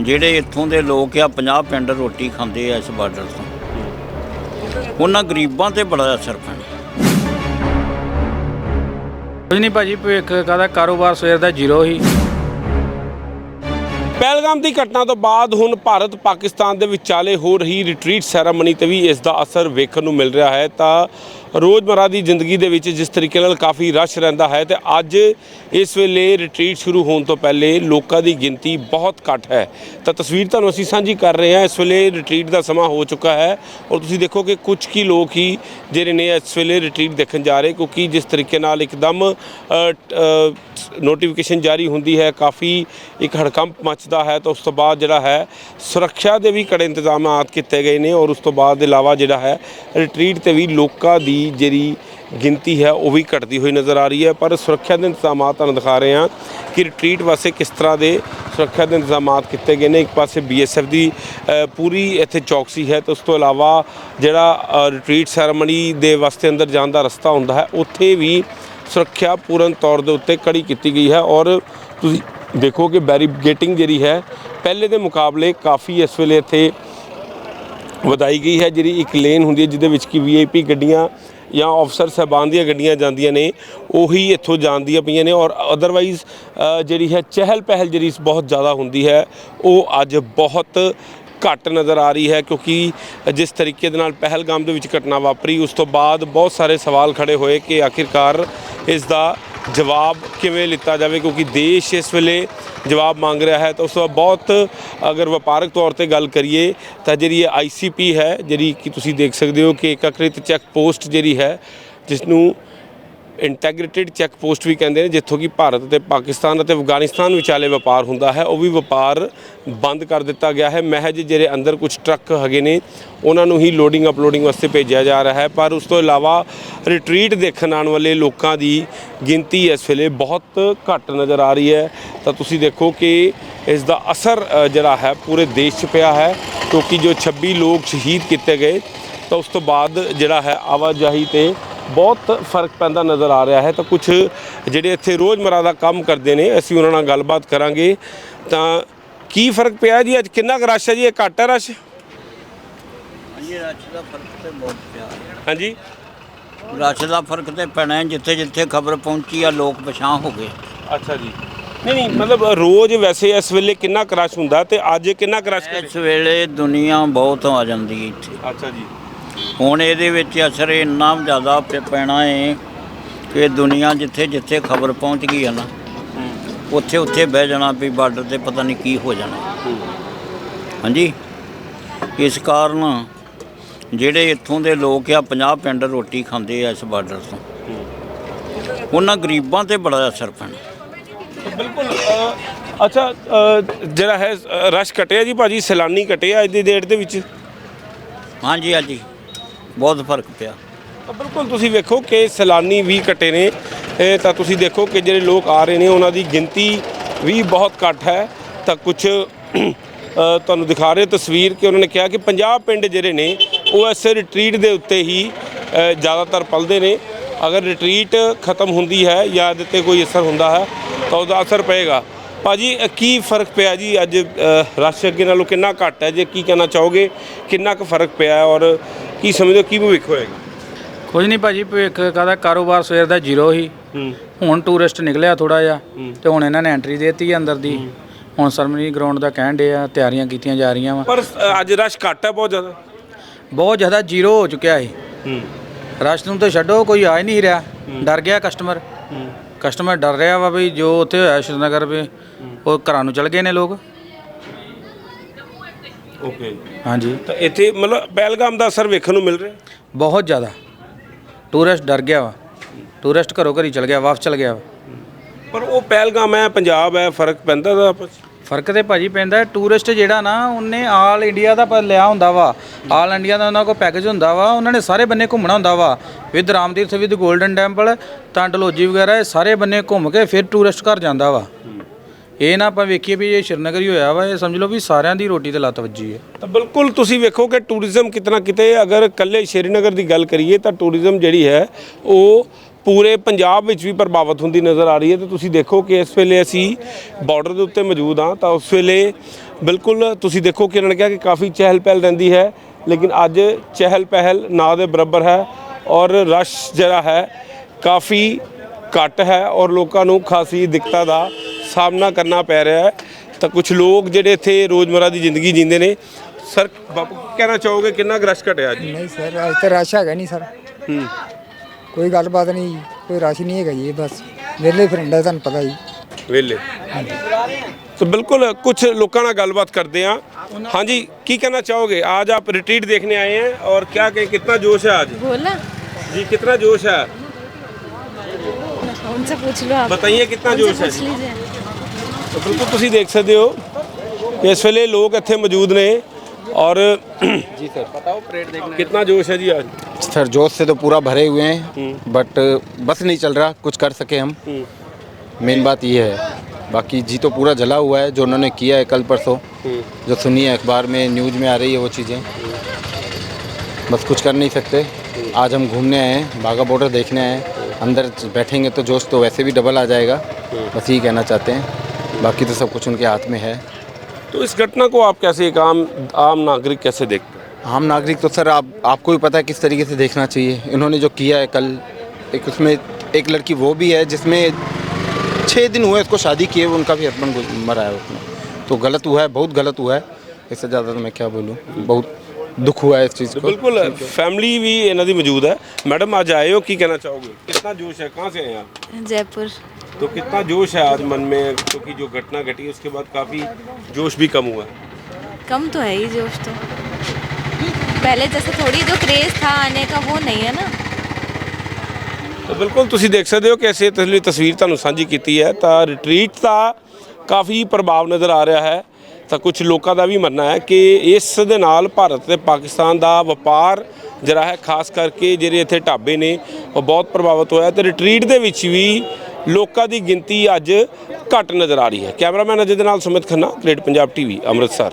ਜਿਹੜੇ ਇੱਥੋਂ ਦੇ ਲੋਕ ਆ 50 ਪਿੰਡ ਰੋਟੀ ਖਾਂਦੇ ਆ ਇਸ ਬਾਰਡਰ ਤੋਂ। ਉਹਨਾਂ ਗਰੀਬਾਂ ਤੇ ਬੜਾ ਅਸਰ ਪੈਣਾ ਕੁਝ ਨਹੀਂ ਭਾਜੀ ਭਵਿੱਖ ਕਾਹਦਾ ਕਾਰੋਬਾਰ ਸਵੇਰ ਦਾ ਜ਼ੀਰੋ ਹੀ। ਪਹਿਲਗਾਮ ਦੀ ਘਟਨਾ ਤੋਂ ਬਾਅਦ ਹੁਣ ਭਾਰਤ ਪਾਕਿਸਤਾਨ ਦੇ ਵਿਚਾਲੇ ਹੋ ਰਹੀ ਰਿਟਰੀਟ ਸੈਰਾਮਨੀ ਤੇ ਵੀ ਇਸ ਦਾ ਅਸਰ ਵੇਖਣ ਨੂੰ ਮਿਲ ਰਿਹਾ ਹੈ। ਤਾਂ ਰੋਜ਼ਮਰਾ ਦੀ ਜ਼ਿੰਦਗੀ ਦੇ ਵਿੱਚ ਜਿਸ ਤਰੀਕੇ ਨਾਲ ਕਾਫੀ ਰਸ਼ ਰਹਿੰਦਾ ਹੈ ਤੇ ਅੱਜ ਇਸ ਵੇਲੇ ਰਿਟਰੀਟ ਸ਼ੁਰੂ ਹੋਣ ਤੋਂ ਪਹਿਲੇ ਲੋਕਾਂ ਦੀ ਗਿਣਤੀ ਬਹੁਤ ਘੱਟ ਹੈ। ਤਾਂ ਤਸਵੀਰ ਤੁਹਾਨੂੰ ਅਸੀਂ ਸਾਂਝੀ ਕਰ ਰਹੇ ਹਾਂ। ਇਸ ਵੇਲੇ ਰਿਟਰੀਟ ਦਾ ਸਮਾਂ ਹੋ ਚੁੱਕਾ ਹੈ ਔਰ ਤੁਸੀਂ ਦੇਖੋ ਕਿ ਕੁਝ ਕੀ ਲੋਕ ਹੀ ਜਿਹੜੇ ਨੇ ਇਸ ਵੇਲੇ ਰਿਟਰੀਟ ਦੇਖਣ ਜਾ ਰਹੇ ਕਿਉਂਕਿ ਜਿਸ ਤਰੀਕੇ ਨਾਲ ਇੱਕਦਮ ਨੋਟੀਫਿਕੇਸ਼ਨ ਜਾਰੀ ਹੁੰਦੀ ਹੈ, ਕਾਫੀ ਇੱਕ ਹੜਕੰਪ ਮਚਦਾ ਹੈ ਤਾਂ ਉਸ ਤੋਂ ਬਾਅਦ ਜਿਹੜਾ ਹੈ, ਸੁਰੱਖਿਆ ਦੇ ਵੀ ਕੜੇ ਇੰਤਜ਼ਾਮਾਤ ਕੀਤੇ ਗਏ ਨੇ ਔਰ ਉਸ ਤੋਂ ਬਾਅਦ ਦੇ ਇਲਾਵਾ ਜਿਹੜਾ ਹੈ ਰਿਟਰੀਟ ਤੇ ਵੀ ਲੋਕਾਂ ਦੀ ਜਿਹੜੀ ਗਿਣਤੀ ਹੈ, ਉਹ ਵੀ ਘਟਦੀ ਹੋਈ ਨਜ਼ਰ ਆ ਰਹੀ ਹੈ। ਪਰ ਸੁਰੱਖਿਆ ਦੇ ਇੰਤਜ਼ਾਮਾਤ ਤੁਹਾਨੂੰ ਦਿਖਾ ਰਹੇ ਹਾਂ ਕਿ ਰਿਟਰੀਟ ਵਾਸਤੇ ਕਿਸ ਤਰ੍ਹਾਂ ਦੇ ਸੁਰੱਖਿਆ ਦੇ ਇੰਤਜ਼ਾਮਾਤ ਕੀਤੇ ਗਏ ਨੇ। ਇੱਕ ਪਾਸੇ ਬੀਐਸਐਫ ਦੀ ਪੂਰੀ ਇੱਥੇ ਚੌਕਸੀ ਹੈ ਤੇ ਉਸ ਤੋਂ ਇਲਾਵਾ ਜਿਹੜਾ ਰਿਟਰੀਟ ਸੈਰੇਮਨੀ ਦੇ ਵਾਸਤੇ ਅੰਦਰ ਜਾਣ ਦਾ ਰਸਤਾ ਹੁੰਦਾ ਹੈ, ਉੱਥੇ ਵੀ ਸੁਰੱਖਿਆ ਪੂਰਨ ਤੌਰ ਦੇ ਉੱਤੇ ਕੜੀ ਕੀਤੀ ਗਈ ਹੈ ਔਰ ਤੁਸੀਂ ਦੇਖੋ ਕਿ ਬੈਰੀਗੇਟਿੰਗ ਜਿਹੜੀ ਹੈ, ਪਹਿਲੇ ਦੇ ਮੁਕਾਬਲੇ ਕਾਫੀ ਇਸ ਵੇਲੇ ਇੱਥੇ ਵਧਾਈ ਗਈ ਹੈ। ਜਿਹੜੀ ਇੱਕ ਲੇਨ ਹੁੰਦੀ ਹੈ, ਜਿਹਦੇ ਵਿੱਚ ਕਿ ਵੀਆਈਪੀ ਗੱਡੀਆਂ ਜਾਂ ਅਫਸਰ ਸਾਹਿਬਾਨ ਦੀਆਂ ਗੱਡੀਆਂ ਜਾਂਦੀਆਂ ਨੇ, ਉਹੀ ਇੱਥੋਂ ਜਾਂਦੀਆਂ ਪਈਆਂ ਨੇ ਔਰ ਅਦਰਵਾਈਜ਼ ਜਿਹੜੀ ਹੈ, ਚਹਿਲ ਪਹਿਲ ਜਿਹੜੀ ਬਹੁਤ ਜ਼ਿਆਦਾ ਹੁੰਦੀ ਹੈ, ਉਹ ਅੱਜ ਬਹੁਤ ਘੱਟ ਨਜ਼ਰ ਆ ਰਹੀ ਹੈ ਕਿਉਂਕਿ ਜਿਸ ਤਰੀਕੇ ਦੇ ਨਾਲ ਪਹਿਲਗਾਮ ਦੇ ਵਿੱਚ ਘਟਨਾ ਵਾਪਰੀ, ਉਸ ਤੋਂ ਬਾਅਦ ਬਹੁਤ ਸਾਰੇ ਸਵਾਲ ਖੜੇ ਹੋਏ ਕਿ ਆਖਿਰਕਾਰ ਇਸ ਦਾ ਜਵਾਬ ਕਿਵੇਂ ਲਿੱਤਾ ਜਾਵੇ? ਕਿਉਂਕਿ ਦੇਸ਼ ਇਸ ਵੇਲੇ ਜਵਾਬ ਮੰਗ ਰਿਹਾ ਹੈ। ਤਾਂ ਉਸ ਤੋਂ ਬਾਅਦ ਬਹੁਤ ਅਗਰ ਵਪਾਰਕ ਤੌਰ ਤੇ ਗੱਲ ਕਰੀਏ, ਤਾਂ ਜਿਹੜੀ ਇਹ ਆਈਸੀਪੀ ਹੈ, ਜਿਹੜੀ ਕਿ ਤੁਸੀਂ ਦੇਖ ਸਕਦੇ ਹੋ ਕਿ ਏਕੀਕ੍ਰਿਤ ਚੈੱਕ ਪੋਸਟ ਜਿਹੜੀ ਹੈ ਜਿਸ ਨੂੰ ਇੰਟੈਗ੍ਰੇਟਿਡ ਚੈੱਕ ਪੋਸਟ ਵੀ ਕਹਿੰਦੇ ਨੇ, ਜਿੱਥੋਂ ਕਿ ਭਾਰਤ ਅਤੇ ਪਾਕਿਸਤਾਨ ਅਤੇ ਅਫਗਾਨਿਸਤਾਨ ਵਿਚਾਲੇ ਵਪਾਰ ਹੁੰਦਾ ਹੈ, ਉਹ ਵੀ ਵਪਾਰ ਬੰਦ ਕਰ ਦਿੱਤਾ ਗਿਆ ਹੈ। ਮਹਿਜ ਜਿਹੜੇ ਅੰਦਰ ਕੁਝ ਟਰੱਕ ਹੈਗੇ ਨੇ, ਉਹਨਾਂ ਨੂੰ ਹੀ ਲੋਡਿੰਗ ਅਪਲੋਡਿੰਗ ਵਾਸਤੇ ਭੇਜਿਆ ਜਾ ਰਿਹਾ ਹੈ। ਪਰ ਉਸ ਤੋਂ ਇਲਾਵਾ ਰਿਟਰੀਟ ਦੇਖਣ ਆਉਣ ਵਾਲੇ ਲੋਕਾਂ ਦੀ ਗਿਣਤੀ ਇਸ ਵੇਲੇ ਬਹੁਤ ਘੱਟ ਨਜ਼ਰ ਆ ਰਹੀ ਹੈ। ਤਾਂ ਤੁਸੀਂ ਦੇਖੋ ਕਿ ਇਸ ਦਾ ਅਸਰ ਜਿਹੜਾ ਹੈ, ਪੂਰੇ ਦੇਸ਼ 'ਚ ਪਿਆ ਹੈ, ਕਿਉਂਕਿ ਜੋ 26 ਲੋਕ ਸ਼ਹੀਦ ਕੀਤੇ ਗਏ, ਤਾਂ ਉਸ ਤੋਂ ਬਾਅਦ ਜਿਹੜਾ ਹੈ ਆਵਾਜਾਈ ਤੇ ਬਹੁਤ ਫ਼ਰਕ ਪੈਂਦਾ ਨਜ਼ਰ ਆ ਰਿਹਾ ਹੈ। ਤਾਂ ਕੁਝ ਜਿਹੜੇ ਇੱਥੇ ਰੋਜ਼ਮਰਾ ਦਾ ਕੰਮ ਕਰਦੇ ਨੇ ਅਸੀਂ ਉਹਨਾਂ ਨਾਲ ਗੱਲਬਾਤ ਕਰਾਂਗੇ। ਤਾਂ ਕੀ ਫ਼ਰਕ ਪਿਆ ਜੀ? ਅੱਜ ਕਿੰਨਾ ਕੁ ਰਸ਼ ਹੈ ਜੀ? ਇਹ ਘੱਟ ਹੈ ਰਸ਼? ਹਾਂਜੀ ਰਸ਼ ਦਾ ਫ਼ਰਕ ਤੇ ਬਹੁਤ ਪਿਆ। ਹਾਂਜੀ। ਰਸ਼ ਦਾ ਫ਼ਰਕ ਤੇ ਪੈਣਾ ਜਿੱਥੇ ਜਿੱਥੇ ਖਬਰ ਪਹੁੰਚੀ ਆ ਲੋਕ ਪਛਾਣ ਹੋ ਗਏ। ਅੱਛਾ ਜੀ। ਨਹੀਂ ਨਹੀਂ ਮਤਲਬ ਰੋਜ਼ ਵੈਸੇ ਇਸ ਵੇਲੇ ਕਿੰਨਾ ਕੁ ਰਸ਼ ਹੁੰਦਾ ਤੇ ਅੱਜ ਕਿੰਨਾ ਕੁ ਰਸ਼ ਇਸ ਵੇਲੇ ਦੁਨੀਆ ਬਹੁਤ ਆ ਜਾਂਦੀ ਹੈ ਇੱਥੇ। ਅੱਛਾ ਜੀ। ਹੁਣ ਇਹਦੇ ਵਿੱਚ ਅਸਰ ਇੰਨਾ ਜ਼ਿਆਦਾ ਪੈਣਾ ਹੈ ਕਿ ਦੁਨੀਆ ਜਿੱਥੇ ਜਿੱਥੇ ਖਬਰ ਪਹੁੰਚ ਗਈ ਹੈ ਨਾ ਉੱਥੇ ਉੱਥੇ ਬਹਿ ਜਾਣਾ ਵੀ ਬਾਰਡਰ ਤੇ ਪਤਾ ਨਹੀਂ ਕੀ ਹੋ ਜਾਣਾ। ਹਾਂਜੀ? ਇਸ ਕਾਰਨ ਜਿਹੜੇ ਇੱਥੋਂ ਦੇ ਲੋਕ ਆ 50 ਪਿੰਡ ਰੋਟੀ ਖਾਂਦੇ ਆ ਇਸ ਬਾਰਡਰ ਤੋਂ। ਉਹਨਾਂ ਗਰੀਬਾਂ ਤੇ ਬੜਾ ਅਸਰ ਪੈਣਾ। ਬਿਲਕੁਲ ਅੱਛਾ ਜਿਹੜਾ ਹੈ ਰਸ਼ ਘਟਿਆ ਜੀ ਭਾਜੀ ਸੈਲਾਨੀ ਘਟਿਆ ਅੱਜ ਦੀ ਡੇਟ ਦੇ ਵਿੱਚ? ਹਾਂਜੀ ਹਾਂਜੀ। ਬਹੁਤ ਫ਼ਰਕ ਪਿਆ। ਤਾਂ ਬਿਲਕੁਲ ਤੁਸੀਂ ਵੇਖੋ ਕਿ ਸੈਲਾਨੀ ਵੀ ਘਟੇ ਨੇ। ਇਹ ਤਾਂ ਤੁਸੀਂ ਦੇਖੋ ਕਿ ਜਿਹੜੇ ਲੋਕ ਆ ਰਹੇ ਨੇ ਉਹਨਾਂ ਦੀ ਗਿਣਤੀ ਵੀ ਬਹੁਤ ਘੱਟ ਹੈ। ਤਾਂ ਕੁਝ ਤੁਹਾਨੂੰ ਦਿਖਾ ਰਹੇ ਤਸਵੀਰ ਕਿ ਉਹਨਾਂ ਨੇ ਕਿਹਾ ਕਿ 50 ਪਿੰਡ ਜਿਹੜੇ ਨੇ ਉਹ ਇਸ ਰਿਟਰੀਟ ਦੇ ਉੱਤੇ ਹੀ ਜ਼ਿਆਦਾਤਰ ਪਲਦੇ ਨੇ। ਅਗਰ ਰਿਟਰੀਟ ਖਤਮ ਹੁੰਦੀ ਹੈ ਜਾਂ ਇਹਦੇ ਤੇ ਕੋਈ ਅਸਰ ਹੁੰਦਾ ਹੈ ਤਾਂ ਉਹਦਾ ਅਸਰ ਪਏਗਾ। ਭਾਜੀ ਅ, ਕੀ ਫ਼ਰਕ ਪਿਆ ਜੀ ਅੱਜ ਅ, ਰਸ਼ ਅੱਗੇ ਨਾਲੋਂ ਕਿੰਨਾ ਘੱਟ ਹੈ? ਜੇ ਕੀ ਕਹਿਣਾ ਚਾਹੋਗੇ ਕਿੰਨਾ ਕੁ ਫ਼ਰਕ ਪਿਆ ਔਰ ਕੀ ਸਮਝਦੇ ਹੋ? ਕੀ ਭਵਿੱਖ ਹੋਏਗਾ? ਕੁਝ ਨਹੀਂ ਭਾਜੀ ਭਵਿੱਖ ਕਾਹਦਾ? ਕਾਰੋਬਾਰ ਸਵੇਰ ਦਾ ਜ਼ੀਰੋ ਹੀ। ਹੂੰ। ਹੁਣ ਟੂਰਿਸਟ ਨਿਕਲਿਆ ਥੋੜਾ ਜਿਹਾ ਤੇ ਹੁਣ ਇਹਨਾਂ ਨੇ ਐਂਟਰੀ ਦੇਤੀ ਅੰਦਰ ਦੀ। ਹੁਣ ਸਰਮਨੀ ਗਰਾਊਂਡ ਦਾ ਕਹਿਣ ਦੇ ਆ ਤਿਆਰੀਆਂ ਕੀਤੀਆਂ ਜਾ ਰਹੀਆਂ ਵਾ। ਪਰ ਅ, ਅੱਜ ਰਸ਼ ਘੱਟ ਹੈ ਬਹੁਤ ਜ਼ਿਆਦਾ? ਬਹੁਤ ਜ਼ਿਆਦਾ ਜ਼ੀਰੋ ਹੋ ਚੁੱਕਿਆ ਹੈ ਹੂੰ। ਰਸ਼ ਨੂੰ ਤਾਂ ਛੱਡੋ ਕੋਈ ਆ ਹੀ ਨਹੀਂ ਰਿਹਾ। ਡਰ ਗਿਆ ਕਸਟਮਰ ਕਸਟਮਰ ਡਰ ਰਿਹਾ ਵਾ ਵੀ ਜੋ ਉੱਥੇ ਹੋਇਆ ਸ਼੍ਰੀਨਗਰ ਵੀ ਉਹ ਘਰਾਂ ਨੂੰ ਚਲ ਗਏ ਨੇ ਲੋਕ। ਓਕੇ ਹਾਂਜੀ। ਤਾਂ ਇੱਥੇ ਮਤਲਬ ਪਹਿਲਗਾਮ ਦਾ ਅਸਰ ਵੇਖਣ ਨੂੰ ਮਿਲ ਰਿਹਾ? ਬਹੁਤ ਜ਼ਿਆਦਾ। ਟੂਰਿਸਟ ਡਰ ਗਿਆ ਵਾ। ਟੂਰਿਸਟ ਘਰੋਂ ਘਰੀ ਚਲ ਗਿਆ ਵਾਪਸ ਚਲ ਗਿਆ ਵਾ। ਪਰ ਉਹ ਪਹਿਲਗਾਮ ਹੈ ਪੰਜਾਬ ਹੈ ਫ਼ਰਕ ਪੈਂਦਾ ਦਾ ਆਪਸ 'ਚ? ਫ਼ਰਕ ਤੇ ਭਾਜੀ ਪੈਂਦਾ ਟੂਰਿਸਟ ਜਿਹੜਾ ਨਾ ਉਹਨੇ ਆਲ ਇੰਡੀਆ ਦਾ ਪ- ਲਿਆ ਹੁੰਦਾ ਵਾ। ਆਲ ਇੰਡੀਆ ਦਾ ਉਹਨਾਂ ਕੋਲ ਪੈਕੇਜ ਹੁੰਦਾ ਵਾ। ਉਹਨਾਂ ਨੇ ਸਾਰੇ ਬੰਨੇ ਘੁੰਮਣਾ ਹੁੰਦਾ ਵਾ। With Ramtirath with Golden Temple ਤਾਂ ਡਲੋਜੀ ਵਗੈਰਾ ਇਹ ਸਾਰੇ ਬੰਨੇ ਘੁੰਮ ਕੇ ਫਿਰ ਟੂਰਿਸਟ ਘਰ ਜਾਂਦਾ ਵਾ। ਇਹ ਨਾ ਆਪਾਂ ਵੇਖੀਏ ਵੀ ਇਹ ਸ਼੍ਰੀਨਗਰ ਹੀ ਹੋਇਆ ਵਾ, ਇਹ ਸਮਝ ਲਓ ਵੀ ਸਾਰਿਆਂ ਦੀ ਰੋਟੀ ਤੇ ਲੱਤ ਵੱਜੀ ਹੈ। ਤਾਂ ਬਿਲਕੁਲ ਤੁਸੀਂ ਵੇਖੋ ਕਿ ਟੂਰਿਜ਼ਮ ਕਿਤਨਾ ਕਿਤੇ, ਅਗਰ ਕੱਲੇ ਸ਼੍ਰੀਨਗਰ ਦੀ ਗੱਲ ਕਰੀਏ ਤਾਂ ਟੂਰਿਜ਼ਮ ਜਿਹੜੀ ਹੈ, ਉਹ ਪੂਰੇ ਪੰਜਾਬ ਵਿੱਚ ਵੀ ਪ੍ਰਭਾਵਿਤ ਹੁੰਦੀ ਨਜ਼ਰ ਆ ਰਹੀ ਹੈ ਤੇ ਤੁਸੀਂ ਦੇਖੋ ਕਿ ਇਸ ਵੇਲੇ ਅਸੀਂ ਬਾਰਡਰ ਦੇ ਉੱਤੇ ਮੌਜੂਦ ਹਾਂ, ਤਾਂ ਉਸ ਵੇਲੇ ਬਿਲਕੁਲ ਤੁਸੀਂ ਦੇਖੋ ਕਿ ਇਹਨਾਂ ਨੇ ਕਿਹਾ ਕਿ ਕਾਫੀ ਚਹਿਲ ਪਹਿਲ ਰਹਿੰਦੀ ਹੈ, ਲੇਕਿਨ ਅੱਜ ਚਹਿਲ ਪਹਿਲ ਨਾ ਦੇ ਬਰਾਬਰ ਹੈ ਔਰ ਰਸ਼ ਜਿਹੜਾ ਹੈ ਕਾਫੀ ਘੱਟ ਹੈ ਔਰ ਲੋਕਾਂ ਨੂੰ ਖਾਸੀ ਦਿੱਕਤਾਂ ਦਾ ਸਾਹਮਣਾ ਕਰਨਾ ਪੈ ਰਿਹਾ ਹੈ। ਤਾਂ ਕੁਝ ਲੋਕ ਜਿਹੜੇ ਇੱਥੇ ਰੋਜ਼ਮਰਾ ਦੀ ਜ਼ਿੰਦਗੀ ਜੀਂਦੇ ਨੇ ਸਰ ਕਹਿਣਾ ਚਾਹੋਗੇ ਕਿੰਨਾ ਰਸ਼ ਘਟਿਆ ਅੱਜ ਨਹੀਂ ਸਰ ਅੱਜ ਤਾਂ ਰਸ਼ ਹੈਗਾ ਨਹੀਂ ਸਰ। ਹੂੰ। ਕੋਈ ਗੱਲਬਾਤ ਨਹੀਂ ਕੋਈ ਰਸ਼ ਨਹੀਂ ਹੈਗਾ ਜੀ ਇਹ ਬਸ। ਵਿਹਲੇ ਫਰੈਂਡਾ ਤੁਹਾਨੂੰ ਪਤਾ ਜੀ। ਵੇਲੇ ਤਾਂ ਬਿਲਕੁਲ ਕੁਝ ਲੋਕਾਂ ਨਾਲ ਗੱਲਬਾਤ ਕਰਦੇ ਆ ਹਾਂਜੀ ਕੀ ਕਹਿਣਾ ਚਾਹੋਗੇ? ਅੱਜ ਆਪ ਰਿਟਰੀਟ ਦੇਖਣੇ ਆਏ ਹੈ ਔਰ ਕਿਆ ਕਿ ਕਿੰਨਾ ਜੋਸ਼ ਹੈ ਅੱਜ? बोला जी कितना जोश है उनसे पूछ लो आप बताइए कितना जोश है पूछ ਬਿਲਕੁਲ ਤੁਸੀਂ ਦੇਖ ਸਕਦੇ ਹੋ ਕਿ ਇਸ ਵੇਲੇ ਲੋਕ ਇੱਥੇ ਮੌਜੂਦ ਨੇ ਔਰ ਜੀ ਸਰ ਪਤਾਓ ਪਰੇਡ ਦੇਖਣਾ कितना जोश है जी आज सर जोश से तो पूरा भरे हुए हैं बट बस नहीं चल रहा कुछ कर सके हम मेन बात ये है बाकी जी तो पूरा जला हुआ है जो उन्होंने किया है कल परसों जो सुनी है अखबार में न्यूज़ में आ रही है वो चीज़ें बस कुछ कर नहीं सकते आज हम घूमने आए हैं बाघा बॉर्डर देखने आए हैं अंदर बैठेंगे तो जोश तो वैसे भी डबल आ जाएगा बस यही कहना चाहते हैं बाकी तो सब कुछ उनके हाथ में है। तो इस घटना को आप कैसे एक आम आम नागरिक कैसे देखते हैं? आम नागरिक तो सर आप आपको भी पता है किस तरीके से देखना चाहिए। इन्होंने जो किया है कल एक उसमें एक लड़की वो भी है जिसमें छः दिन हुए इसको शादी किए उनका भी हस्बैंड मरा है उसमें। तो गलत हुआ है बहुत गलत हुआ है। इससे ज़्यादा तो मैं क्या बोलूँ? बहुत दुख हुआ है इस चीज़ को बिल्कुल फैमिली भी ਇਹਨਾਂ ਦੀ मौजूद है मैडम आज आए हो की कहना चाहोगे कितना जोश है कहाँ से आए आप जयपुर तो कितना जोश है आज मन में क्योंकि जो घटना घटी उसके बाद काफ़ी जोश भी कम हुआ है कम तो है ही जोश तो पहले जैसे थोड़ी जो क्रेज था आने का वो नहीं है ना ਤਾਂ ਬਿਲਕੁਲ ਤੁਸੀਂ ਦੇਖ ਸਕਦੇ ਹੋ ਕਿ ਅਸੀਂ ਤਸਵੀਰ ਤਸਵੀਰ ਤੁਹਾਨੂੰ ਸਾਂਝੀ ਕੀਤੀ ਹੈ ਤਾਂ ਰਿਟਰੀਟ ਦਾ ਕਾਫੀ ਪ੍ਰਭਾਵ ਨਜ਼ਰ ਆ ਰਿਹਾ ਹੈ ਤਾਂ ਕੁਝ ਲੋਕਾਂ ਦਾ ਵੀ ਮੰਨਣਾ ਹੈ ਕਿ ਇਸ ਦੇ ਨਾਲ ਭਾਰਤ ਤੇ ਪਾਕਿਸਤਾਨ ਦਾ ਵਪਾਰ ਜਿਹੜਾ ਹੈ, ਖਾਸ ਕਰਕੇ ਜਿਹੜੇ ਇੱਥੇ ਢਾਬੇ ਨੇ, ਉਹ ਬਹੁਤ ਪ੍ਰਭਾਵਿਤ ਹੋਇਆ ਤੇ ਰਿਟਰੀਟ ਦੇ ਵਿੱਚ ਵੀ ਲੋਕਾਂ ਦੀ ਗਿਣਤੀ ਅੱਜ ਘੱਟ ਨਜ਼ਰ ਆ ਰਹੀ ਹੈ। ਕੈਮਰਾਮੈਨ ਅਜੇ ਦੇ ਨਾਲ ਸੁਮਿਤ ਖੰਨਾ ਗ੍ਰੇਟ ਪੰਜਾਬ ਟੀਵੀ ਅੰਮ੍ਰਿਤਸਰ।